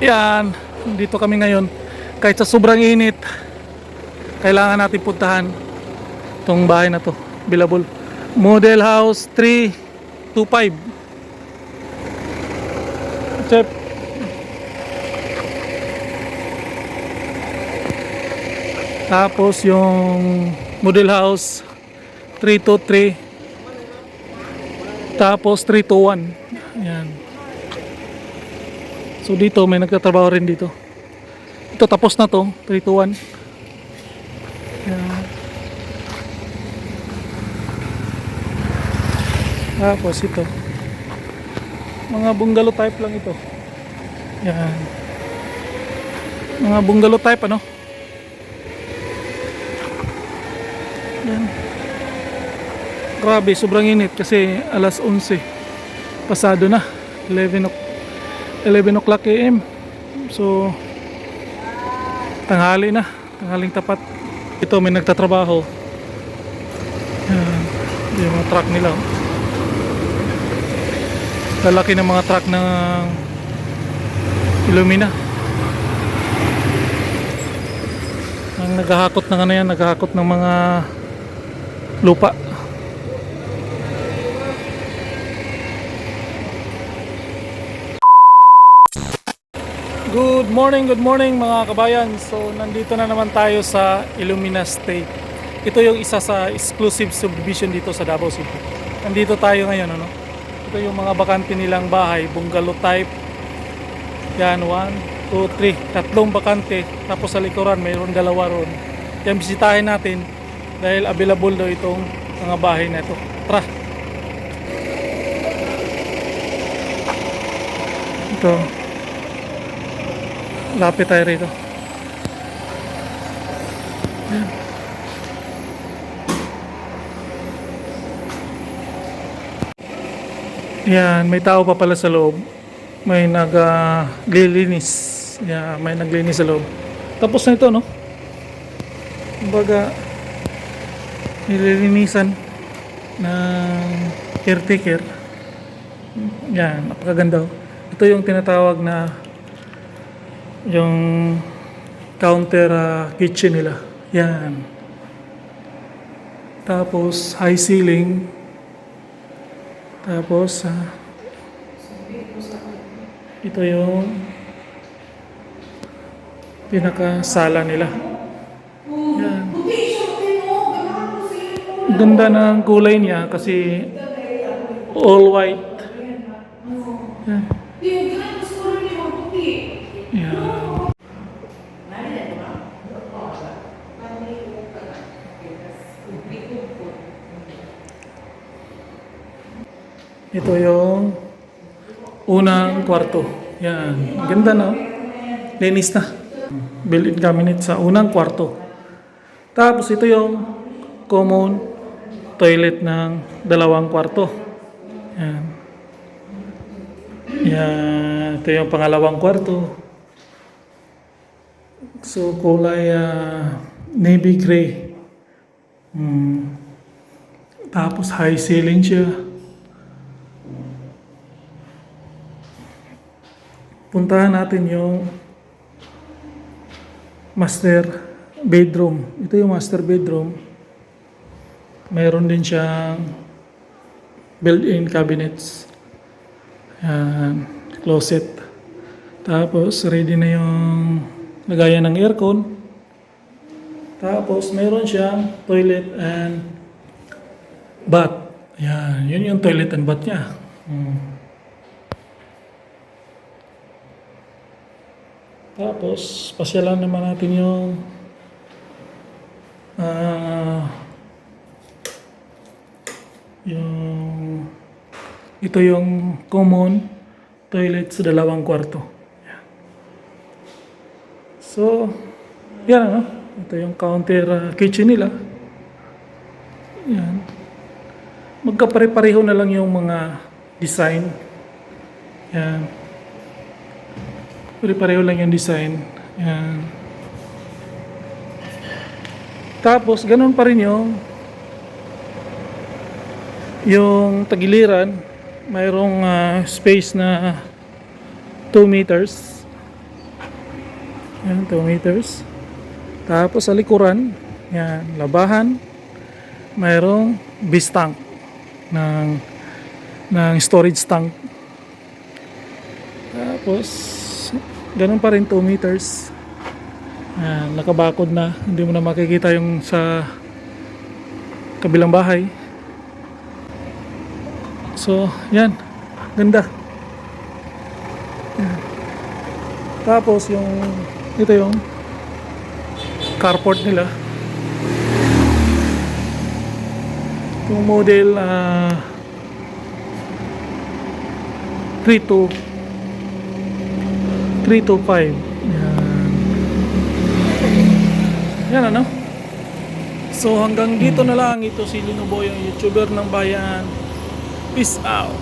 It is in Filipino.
Yan, dito kami ngayon. Kahit sa sobrang init, kailangan natin puntahan itong bahay na to. Bilabol. Model House 325. Chef. Tapos yung Model House 323. Tapos 321. Yan. So dito may nagtatrabaho rin dito. Ito tapos na to, 321. Yan. Tapos ito. Mga bungalow type lang ito. Yan. Mga bungalow type ano? Yan. Grabe, sobrang init kasi alas 11. Pasado na. 11 o'clock. 11 o'clock AM. So, tanghali na. Tanghaling tapat. Ito may nagtatrabaho. Yan. Yung mga truck nila. Lalaki ng mga truck ng Illumina. Ang naghahakot ng ano yan, naghahakot ng mga lupa. Good morning, good morning mga kabayan. So nandito na naman tayo sa Illumina State. Ito yung isa sa exclusive subdivision dito sa Davao City. Nandito tayo ngayon ano. Ito yung mga bakante nilang bahay, bungalow type. Yan, 1, 2, 3. Tatlong bakante. Tapos sa likuran, mayroon dalawa ron. Yan, bisitahin natin dahil available daw itong mga bahay na ito. Tara! Ito. Lapit tayo rito. Yan. May tao pa pala sa loob. May naglilinis. Yeah, may naglinis sa loob. Tapos na ito, no? Kumbaga, nililinisan ng caretaker. Yan, napakaganda. oh. Ito yung tinatawag na yung counter ah, kitchen nila. Yan. Tapos high ceiling. Tapos ah, ito yung pinaka-sala nila. Yan. Ganda ng kulay niya kasi all white. Yan. Ito yung unang kwarto. Yan. Ganda na. Linis na. Built-in cabinet sa unang kwarto. Tapos ito yung common toilet ng dalawang kwarto. Yan. Yan. Ito yung pangalawang kwarto. So, kulay ah, navy gray. Hmm. Tapos high ceiling siya. Puntahan natin yung master bedroom. Ito yung master bedroom. Mayroon din siyang built-in cabinets. Yan, closet. Tapos ready na yung lagayan ng aircon. Tapos mayroon siyang toilet and bath. Yan, yun yung toilet and bath niya. Hmm. Tapos, pasyalan naman natin yung ah yung ito yung common toilet sa dalawang kwarto. Yan. So, yan ano. Ito yung counter ah, kitchen nila. Yan. Magkapare-pareho na lang yung mga design. Yan. Pare-pareho lang yung design. Yan. Tapos, ganun pa rin yung yung tagiliran, mayroong ah, space na 2 meters. Yan, 2 meters. Tapos sa likuran, yan, labahan. Mayroong base tank ng ng storage tank. Tapos ganun pa rin 2 meters. Yan, nakabakod na. Hindi mo na makikita yung sa kabilang bahay. So, yan. Ganda. Yan. Tapos yung ito yung carport nila. Yung model 3 5. Yan. Yan ano? So hanggang dito na lang ito si Linuboy ang YouTuber ng bayan. Peace out.